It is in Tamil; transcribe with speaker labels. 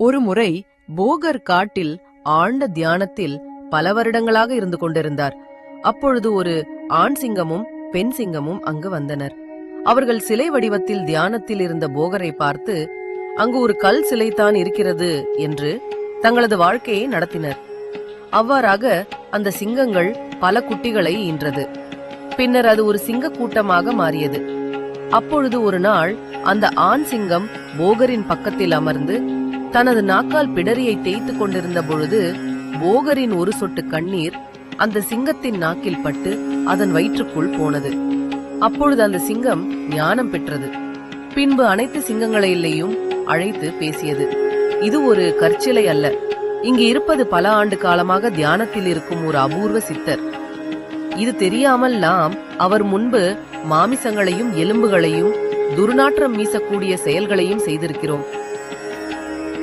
Speaker 1: ஒருமுறை போகர் காட்டில் ஆழ்ந்த தியானத்தில் பல வருடங்களாக இருந்து கொண்டிருந்தார். அப்பொழுது ஒரு ஆண் சிங்கமும் பெண் சிங்கமும் அங்கு வந்தனர். அவர்கள் சிலை வடிவத்தில் தியானத்தில் இருந்த போகரை பார்த்து அங்கு ஒரு கல் சிலைதான் இருக்கிறது என்று தங்களது வாழ்க்கையை நடத்தினர். அவ்வாறாக அந்த சிங்கங்கள் பல குட்டிகளை ஈன்றது. பின்னர் அது ஒரு சிங்க கூட்டமாக மாறியது. அப்பொழுது ஒரு நாள் அந்த ஆண் சிங்கம் போகரின் பக்கத்தில் அமர்ந்து தனது நாக்கால் பிடரியை தேய்த்து கொண்டிருந்த பொழுது போகரின் ஒரு சொட்டு கண்ணீர் அந்த சிங்கத்தின் நாக்கில் பட்டு அதன் வயிற்றுக்குள் போனது. அப்பொழுது அந்த சிங்கம் ஞானம் பெற்றது. பின்பு அனைத்து சிங்கங்களையும் அழைத்து பேசியது. இது ஒரு கற்சிலை அல்ல. இங்கு இருப்பது பல ஆண்டு காலமாக தியானத்தில் இருக்கும் ஒரு அபூர்வ சித்தர். இது தெரியாமல் நாம் அவர் முன்பு மாமிசங்களையும் எலும்புகளையும் துர்நாற்றம் வீசக்கூடிய செயல்களையும் செய்திருக்கிறோம்.